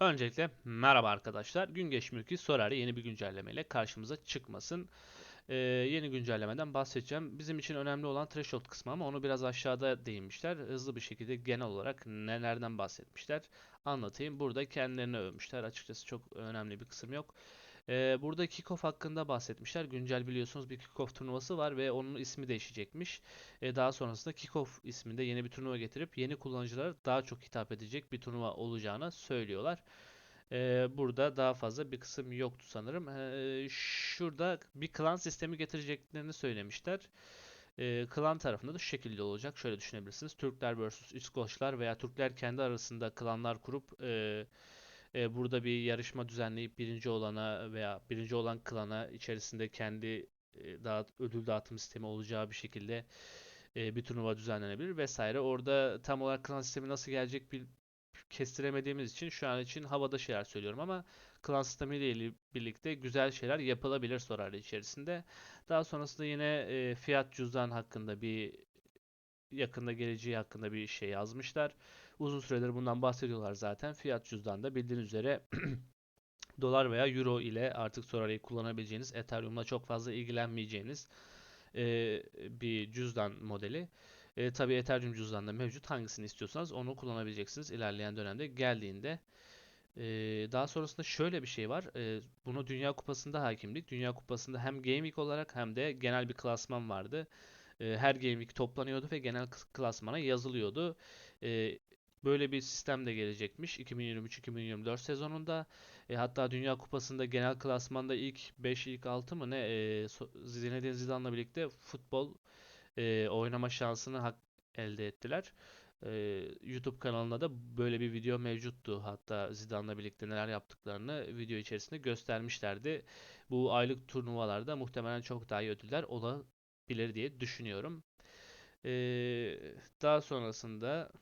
Öncelikle merhaba arkadaşlar. Gün geçmiyor Sorari yeni bir güncellemeyle karşımıza çıkmasın. Ee, yeni güncellemeden bahsedeceğim. Bizim için önemli olan threshold kısmı ama onu biraz aşağıda değinmişler. Hızlı bir şekilde genel olarak nelerden bahsetmişler anlatayım. Burada kendilerini övmüşler. Açıkçası çok önemli bir kısım yok. Ee, burada Kickoff hakkında bahsetmişler. Güncel biliyorsunuz bir Kickoff turnuvası var ve onun ismi değişecekmiş. Ee, daha sonrasında Kickoff isminde yeni bir turnuva getirip yeni kullanıcılara daha çok hitap edecek bir turnuva olacağını söylüyorlar. Ee, burada daha fazla bir kısım yoktu sanırım. Ee, şurada bir klan sistemi getireceklerini söylemişler. Ee, klan tarafında da şu şekilde olacak. Şöyle düşünebilirsiniz. Türkler vs İskoçlar veya Türkler kendi arasında klanlar kurup e, e, burada bir yarışma düzenleyip birinci olana veya birinci olan klana içerisinde kendi e, dağıt, ödül dağıtım sistemi olacağı bir şekilde e, bir turnuva düzenlenebilir vesaire. Orada tam olarak klan sistemi nasıl gelecek bir kestiremediğimiz için şu an için havada şeyler söylüyorum ama klan sistemiyle birlikte güzel şeyler yapılabilir Sorarlı içerisinde. Daha sonrasında yine e, fiyat cüzdan hakkında bir yakında geleceği hakkında bir şey yazmışlar. Uzun süredir bundan bahsediyorlar zaten. Fiyat cüzdanda bildiğiniz üzere dolar veya euro ile artık Sorara'yı kullanabileceğiniz, Ethereum'la çok fazla ilgilenmeyeceğiniz e, bir cüzdan modeli. E, tabii Ethereum cüzdanında mevcut. Hangisini istiyorsanız onu kullanabileceksiniz ilerleyen dönemde geldiğinde. E, daha sonrasında şöyle bir şey var. E, bunu Dünya Kupası'nda hakimdik. Dünya Kupası'nda hem Game olarak hem de genel bir klasman vardı. E, her Game toplanıyordu ve genel klasmana yazılıyordu. E, böyle bir sistem de gelecekmiş 2023-2024 sezonunda. E, hatta Dünya Kupası'nda genel klasmanda ilk 5, ilk 6 mı ne e, Zinedine Zidane'la birlikte futbol e, oynama şansını hak elde ettiler. E, YouTube kanalında da böyle bir video mevcuttu. Hatta Zidane'la birlikte neler yaptıklarını video içerisinde göstermişlerdi. Bu aylık turnuvalarda muhtemelen çok daha iyi ödüller olabilir diye düşünüyorum. E, daha sonrasında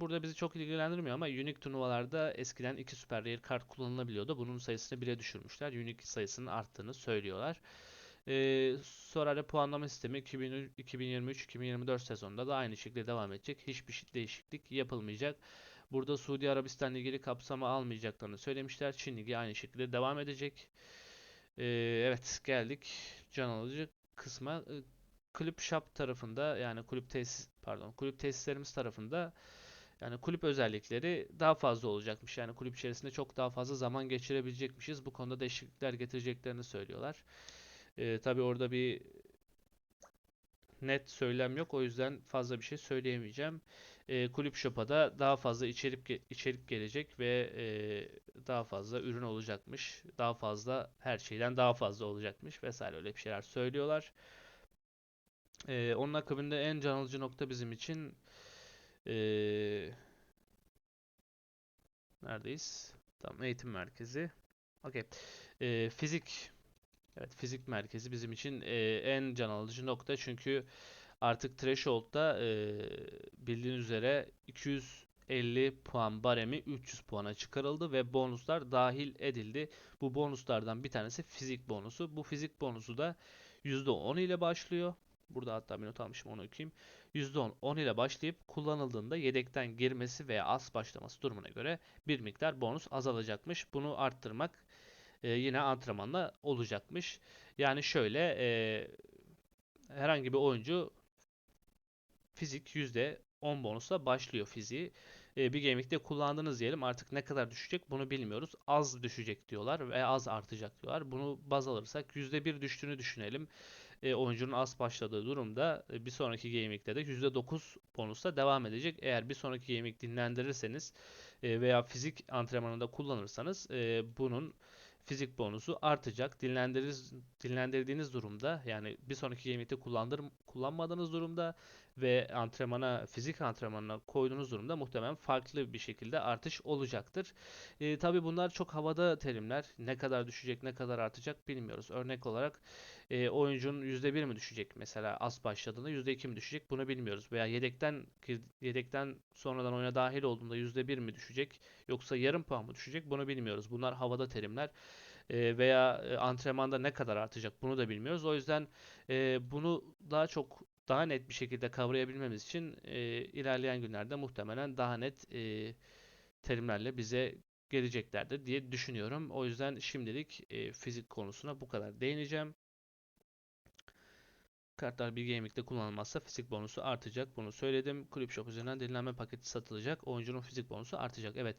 burada bizi çok ilgilendirmiyor ama Unique turnuvalarda eskiden 2 Super Rare kart kullanılabiliyordu. Bunun sayısını 1'e düşürmüşler. Unique sayısının arttığını söylüyorlar. Ee, sonra da puanlama sistemi 2023-2024 sezonunda da aynı şekilde devam edecek. Hiçbir değişiklik yapılmayacak. Burada Suudi Arabistan ilgili kapsama almayacaklarını söylemişler. Çin Ligi aynı şekilde devam edecek. Ee, evet geldik can alıcı kısma. Ee, kulüp shop tarafında yani kulüp tesis pardon kulüp tesislerimiz tarafında yani kulüp özellikleri daha fazla olacakmış. Yani kulüp içerisinde çok daha fazla zaman geçirebilecekmişiz. Bu konuda değişiklikler getireceklerini söylüyorlar. Ee, tabii orada bir net söylem yok. O yüzden fazla bir şey söyleyemeyeceğim. Ee, Kulüp Shop'a da daha fazla içerik içerik gelecek ve e, daha fazla ürün olacakmış. Daha fazla her şeyden daha fazla olacakmış vesaire öyle bir şeyler söylüyorlar. Ee, onun akabinde en can alıcı nokta bizim için ee, neredeyiz? Tamam eğitim merkezi. Okey. Ee, fizik Evet fizik merkezi bizim için e, en can alıcı nokta çünkü artık Threshold'da e, bildiğiniz üzere 250 puan baremi 300 puana çıkarıldı ve bonuslar dahil edildi. Bu bonuslardan bir tanesi fizik bonusu. Bu fizik bonusu da %10 ile başlıyor. Burada hatta bir not almışım onu okuyayım. %10 10 ile başlayıp kullanıldığında yedekten girmesi veya az başlaması durumuna göre bir miktar bonus azalacakmış. Bunu arttırmak e, yine antrenmanla olacakmış. Yani şöyle e, herhangi bir oyuncu fizik %10 bonusla başlıyor fiziği. E, bir gaming'de kullandınız diyelim artık ne kadar düşecek bunu bilmiyoruz. Az düşecek diyorlar ve az artacak diyorlar. Bunu baz alırsak %1 düştüğünü düşünelim. E, oyuncunun az başladığı durumda e, bir sonraki gaming'de de %9 bonusla devam edecek. Eğer bir sonraki gaming dinlendirirseniz e, veya fizik antrenmanında kullanırsanız e, bunun fizik bonusu artacak. Dinlendiririz, dinlendirdiğiniz durumda yani bir sonraki gaming'de kullandır, kullanmadığınız durumda ve antrenmana, fizik antrenmanına koyduğunuz durumda muhtemelen farklı bir şekilde artış olacaktır. E, Tabi bunlar çok havada terimler. Ne kadar düşecek, ne kadar artacak bilmiyoruz. Örnek olarak e, oyuncunun %1 mi düşecek mesela az başladığında %2 mi düşecek bunu bilmiyoruz. Veya yedekten yedekten sonradan oyuna dahil olduğunda %1 mi düşecek yoksa yarım puan mı düşecek bunu bilmiyoruz. Bunlar havada terimler e, veya e, antrenmanda ne kadar artacak bunu da bilmiyoruz. O yüzden e, bunu daha çok daha net bir şekilde kavrayabilmemiz için e, ilerleyen günlerde muhtemelen daha net e, terimlerle bize geleceklerdir diye düşünüyorum. O yüzden şimdilik e, fizik konusuna bu kadar değineceğim. Kartlar bir gaming'de kullanılmazsa fizik bonusu artacak. Bunu söyledim. Kulüp Shop üzerinden dinlenme paketi satılacak. Oyuncunun fizik bonusu artacak. Evet.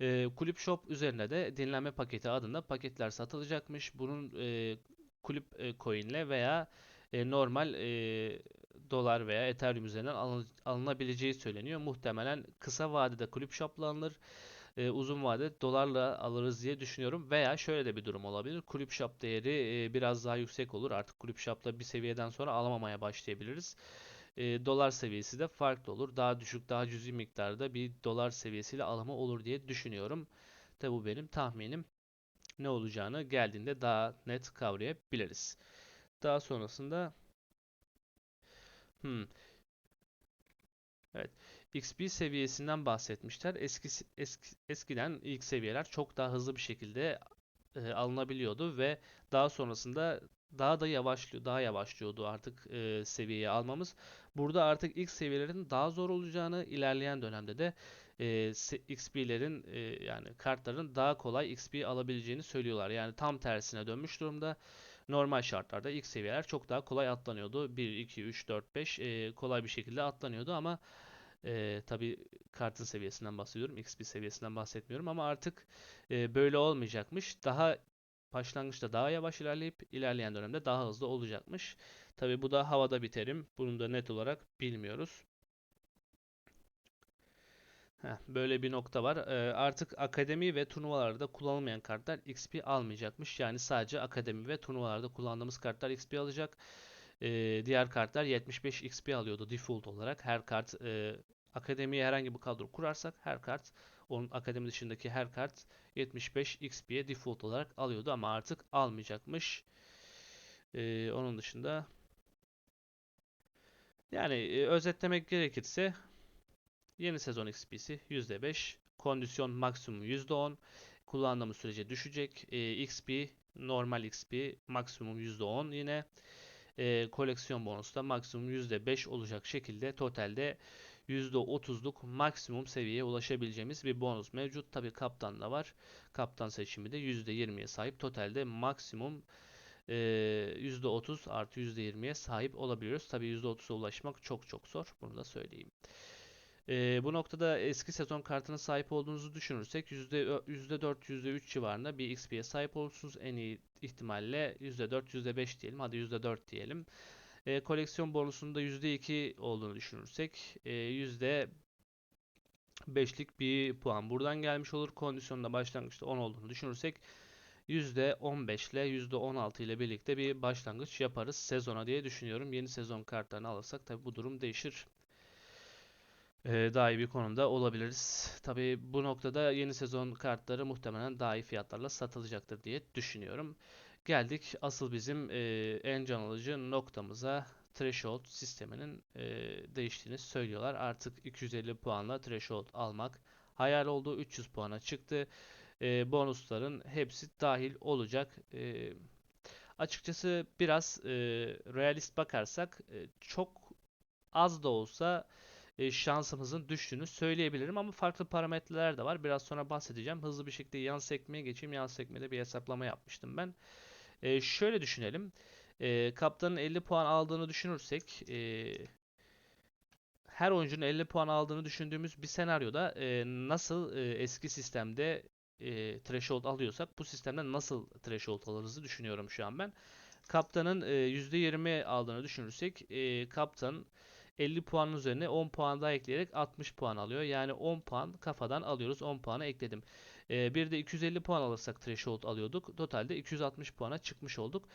E, Kulüp Shop üzerinde de dinlenme paketi adında paketler satılacakmış. Bunun e, kulüp e, coin'le veya e, normal e, dolar veya Ethereum üzerinden alın- alınabileceği söyleniyor. Muhtemelen kısa vadede kulüp shop'la alınır. E, uzun vadede dolarla alırız diye düşünüyorum. Veya şöyle de bir durum olabilir. Kulüp shop değeri e, biraz daha yüksek olur. Artık kulüp shop'la bir seviyeden sonra alamamaya başlayabiliriz. E, dolar seviyesi de farklı olur. Daha düşük, daha cüzi miktarda bir dolar seviyesiyle alımı olur diye düşünüyorum. Tabi bu benim tahminim. Ne olacağını geldiğinde daha net kavrayabiliriz. Daha sonrasında hmm, evet XP seviyesinden bahsetmişler. Eski, eski eskiden ilk seviyeler çok daha hızlı bir şekilde e, alınabiliyordu ve daha sonrasında daha da yavaşlıyor, daha yavaşlıyordu artık e, seviyeye almamız. Burada artık ilk seviyelerin daha zor olacağını, ilerleyen dönemde de e, XP'lerin e, yani kartların daha kolay XP alabileceğini söylüyorlar. Yani tam tersine dönmüş durumda. Normal şartlarda ilk seviyeler çok daha kolay atlanıyordu. 1, 2, 3, 4, 5 e, kolay bir şekilde atlanıyordu ama e, tabii kartın seviyesinden bahsediyorum. XP seviyesinden bahsetmiyorum ama artık e, böyle olmayacakmış. Daha başlangıçta daha yavaş ilerleyip ilerleyen dönemde daha hızlı olacakmış. Tabii bu da havada bir terim. Bunu da net olarak bilmiyoruz. Böyle bir nokta var. Ee, artık akademi ve turnuvalarda kullanılmayan kartlar XP almayacakmış. Yani sadece akademi ve turnuvalarda kullandığımız kartlar XP alacak. Ee, diğer kartlar 75 XP alıyordu default olarak. Her kart e, akademiye herhangi bir kadro kurarsak her kart onun akademi dışındaki her kart 75 XP'ye default olarak alıyordu ama artık almayacakmış. Ee, onun dışında yani e, özetlemek gerekirse Yeni sezon XP'si %5. Kondisyon maksimum %10. Kullandığımız sürece düşecek. E, XP normal XP maksimum %10 yine. E, koleksiyon bonusu da maksimum %5 olacak şekilde totalde %30'luk maksimum seviyeye ulaşabileceğimiz bir bonus mevcut. Tabi kaptan da var. Kaptan seçimi de %20'ye sahip. Totalde maksimum e, %30 artı %20'ye sahip olabiliyoruz. Tabi %30'a ulaşmak çok çok zor. Bunu da söyleyeyim. Ee, bu noktada eski sezon kartına sahip olduğunuzu düşünürsek %4, %4, %3 civarında bir XP'ye sahip olursunuz. En iyi ihtimalle %4, %5 diyelim. Hadi %4 diyelim. Ee, koleksiyon bonusunda %2 olduğunu düşünürsek e, %5'lik bir puan buradan gelmiş olur. Kondisyonda başlangıçta 10 olduğunu düşünürsek %15 ile %16 ile birlikte bir başlangıç yaparız sezona diye düşünüyorum. Yeni sezon kartlarını alırsak tabi bu durum değişir e, daha iyi bir konumda olabiliriz. Tabii bu noktada yeni sezon kartları muhtemelen daha iyi fiyatlarla satılacaktır diye düşünüyorum. Geldik asıl bizim e, en can alıcı noktamıza. Threshold sisteminin e, değiştiğini söylüyorlar. Artık 250 puanla Threshold almak hayal olduğu 300 puana çıktı. E, bonusların hepsi dahil olacak. E, açıkçası biraz e, realist bakarsak e, çok az da olsa e, şansımızın düştüğünü söyleyebilirim ama farklı parametreler de var. Biraz sonra bahsedeceğim. Hızlı bir şekilde yan sekmeye geçeyim. Yan sekmede bir hesaplama yapmıştım ben. E, şöyle düşünelim. E, kaptanın 50 puan aldığını düşünürsek e, her oyuncunun 50 puan aldığını düşündüğümüz bir senaryoda e, nasıl e, eski sistemde e, threshold alıyorsak bu sistemde nasıl threshold alırızı düşünüyorum şu an ben. Kaptanın e, %20 aldığını düşünürsek e, kaptan 50 puanın üzerine 10 puan daha ekleyerek 60 puan alıyor. Yani 10 puan kafadan alıyoruz. 10 puanı ekledim. Ee, bir de 250 puan alırsak threshold alıyorduk. Totalde 260 puana çıkmış olduk.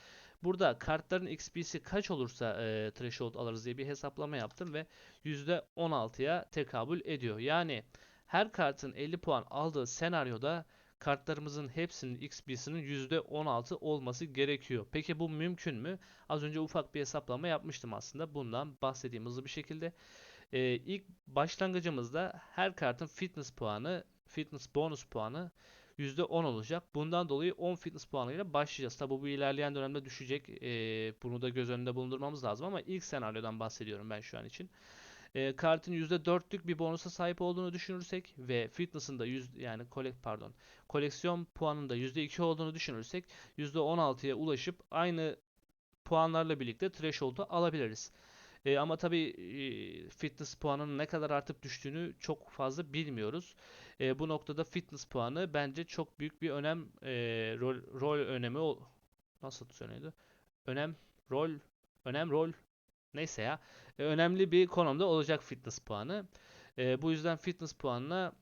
Burada kartların XP'si kaç olursa e, threshold alırız diye bir hesaplama yaptım ve %16'ya tekabül ediyor. Yani her kartın 50 puan aldığı senaryoda kartlarımızın hepsinin XP'sinin %16 olması gerekiyor. Peki bu mümkün mü? Az önce ufak bir hesaplama yapmıştım aslında. Bundan bahsedeyim hızlı bir şekilde. Ee, ilk başlangıcımızda her kartın fitness puanı, fitness bonus puanı %10 olacak. Bundan dolayı 10 fitness puanıyla başlayacağız. Tabi bu ilerleyen dönemde düşecek. Ee, bunu da göz önünde bulundurmamız lazım ama ilk senaryodan bahsediyorum ben şu an için. E, kartın %4'lük bir bonusa sahip olduğunu düşünürsek ve fitness'ın da 100 yani kolek pardon koleksiyon puanının da %2 olduğunu düşünürsek %16'ya ulaşıp aynı puanlarla birlikte threshold'u alabiliriz. E, ama tabii e, fitness puanının ne kadar artıp düştüğünü çok fazla bilmiyoruz. E, bu noktada fitness puanı bence çok büyük bir önem e, rol, rol önemi nasıl söyleniyordu? Önem rol önem rol neyse ya E, önemli bir konumda olacak fitness puanı. E, bu yüzden fitness puanına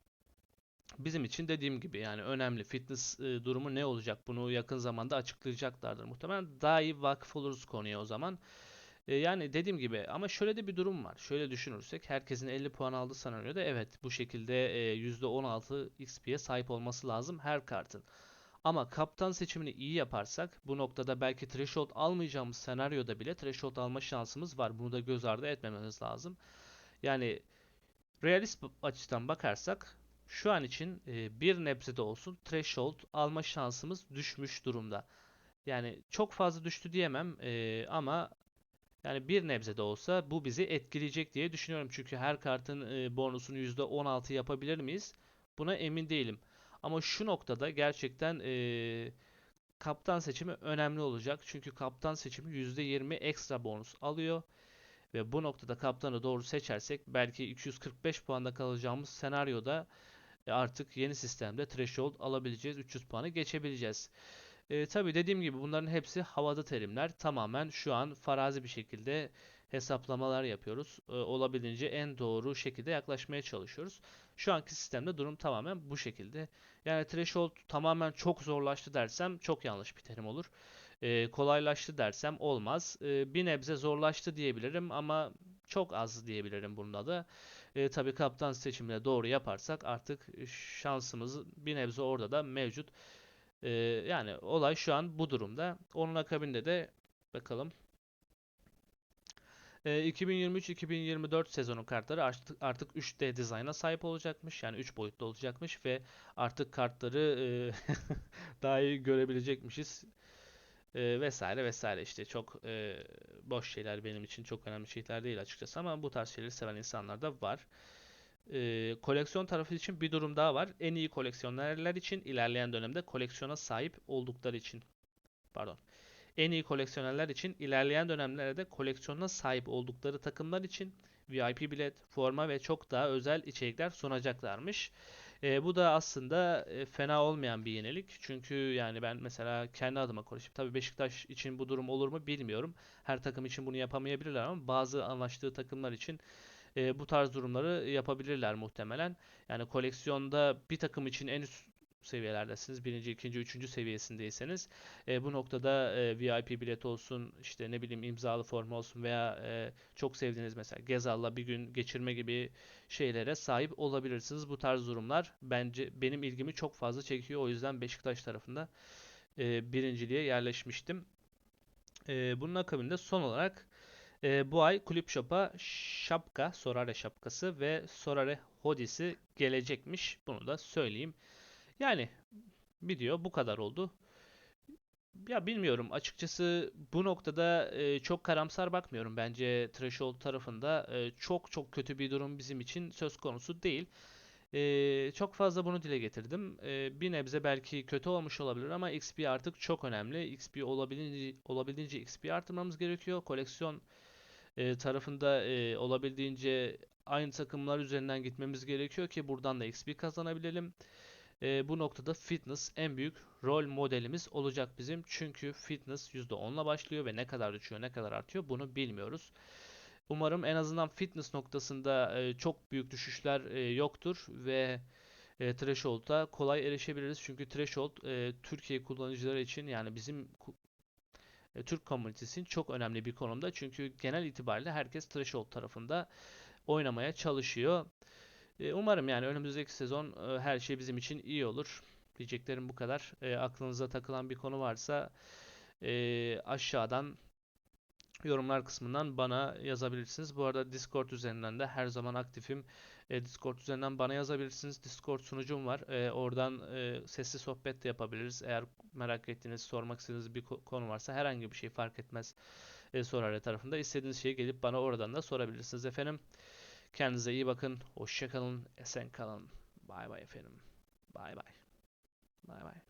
bizim için dediğim gibi yani önemli fitness e, durumu ne olacak bunu yakın zamanda açıklayacaklardır muhtemelen daha iyi vakıf oluruz konuya o zaman. E, yani dediğim gibi ama şöyle de bir durum var. Şöyle düşünürsek herkesin 50 puan aldığı senaryoda evet bu şekilde e, %16 XP'ye sahip olması lazım her kartın. Ama kaptan seçimini iyi yaparsak bu noktada belki threshold almayacağımız senaryoda bile threshold alma şansımız var. Bunu da göz ardı etmememiz lazım. Yani realist açıdan bakarsak şu an için e, bir nebze de olsun threshold alma şansımız düşmüş durumda. Yani çok fazla düştü diyemem e, ama yani bir nebze de olsa bu bizi etkileyecek diye düşünüyorum. Çünkü her kartın e, bonusunu %16 yapabilir miyiz? Buna emin değilim. Ama şu noktada gerçekten e, kaptan seçimi önemli olacak. Çünkü kaptan seçimi %20 ekstra bonus alıyor. Ve bu noktada kaptanı doğru seçersek belki 245 puanda kalacağımız senaryoda e, artık yeni sistemde threshold alabileceğiz. 300 puanı geçebileceğiz. E, tabii dediğim gibi bunların hepsi havada terimler. Tamamen şu an farazi bir şekilde hesaplamalar yapıyoruz. E, olabildiğince en doğru şekilde yaklaşmaya çalışıyoruz. Şu anki sistemde durum tamamen bu şekilde. Yani threshold tamamen çok zorlaştı dersem çok yanlış bir terim olur. E, kolaylaştı dersem olmaz. E, bir nebze zorlaştı diyebilirim ama çok az diyebilirim bunda da. E, tabii kaptan seçimini doğru yaparsak artık şansımız bir nebze orada da mevcut. Ee, yani olay şu an bu durumda. Onun akabinde de bakalım. Ee, 2023-2024 sezonu kartları artık, artık 3D dizayna sahip olacakmış. Yani 3 boyutlu olacakmış ve artık kartları e, daha iyi görebilecekmişiz. E, vesaire vesaire işte çok e, boş şeyler benim için çok önemli şeyler değil açıkçası ama bu tarz şeyleri seven insanlar da var. Ee, koleksiyon tarafı için bir durum daha var. En iyi koleksiyonerler için ilerleyen dönemde koleksiyona sahip oldukları için pardon. En iyi koleksiyonerler için ilerleyen dönemlerde koleksiyona sahip oldukları takımlar için VIP bilet, forma ve çok daha özel içerikler sunacaklarmış. Ee, bu da aslında e, fena olmayan bir yenilik. Çünkü yani ben mesela kendi adıma konuşayım. Tabii Beşiktaş için bu durum olur mu bilmiyorum. Her takım için bunu yapamayabilirler ama bazı anlaştığı takımlar için e, bu tarz durumları yapabilirler muhtemelen. Yani koleksiyonda bir takım için en üst seviyelerdesiniz. Birinci, ikinci, üçüncü seviyesindeyseniz e, bu noktada e, VIP bilet olsun, işte ne bileyim imzalı forma olsun veya e, çok sevdiğiniz mesela Gezal'la bir gün geçirme gibi şeylere sahip olabilirsiniz. Bu tarz durumlar bence benim ilgimi çok fazla çekiyor. O yüzden Beşiktaş tarafında e, birinciliğe yerleşmiştim. E, bunun akabinde son olarak e, bu ay Kulüp Shop'a şapka, Sorare şapkası ve Sorare hodisi gelecekmiş. Bunu da söyleyeyim. Yani video bu kadar oldu. Ya bilmiyorum açıkçası bu noktada e, çok karamsar bakmıyorum. Bence Threshold tarafında e, çok çok kötü bir durum bizim için söz konusu değil. E, çok fazla bunu dile getirdim. E, bir nebze belki kötü olmuş olabilir ama XP artık çok önemli. XP olabildiğince, olabildiğince XP artırmamız gerekiyor. Koleksiyon e, tarafında e, olabildiğince aynı takımlar üzerinden gitmemiz gerekiyor ki buradan da XP kazanabilelim. E, bu noktada fitness en büyük rol modelimiz olacak bizim. Çünkü fitness %10'la başlıyor ve ne kadar düşüyor, ne kadar artıyor bunu bilmiyoruz. Umarım en azından fitness noktasında e, çok büyük düşüşler e, yoktur ve e, Threshold'a kolay erişebiliriz. Çünkü Threshold e, Türkiye kullanıcıları için yani bizim e, Türk komünitesinin çok önemli bir konumda. Çünkü genel itibariyle herkes Threshold tarafında oynamaya çalışıyor. E, umarım yani önümüzdeki sezon e, her şey bizim için iyi olur. Diyeceklerim bu kadar. E, aklınıza takılan bir konu varsa e, aşağıdan yorumlar kısmından bana yazabilirsiniz. Bu arada Discord üzerinden de her zaman aktifim. E, Discord üzerinden bana yazabilirsiniz. Discord sunucum var. E, oradan e, sesli sohbet de yapabiliriz. Eğer merak ettiğiniz, sormak istediğiniz bir konu varsa herhangi bir şey fark etmez. E, Sorare tarafında istediğiniz şeyi gelip bana oradan da sorabilirsiniz efendim. Kendinize iyi bakın. Hoşçakalın. Esen kalın. Bay bay efendim. Bay bay. Bay bay.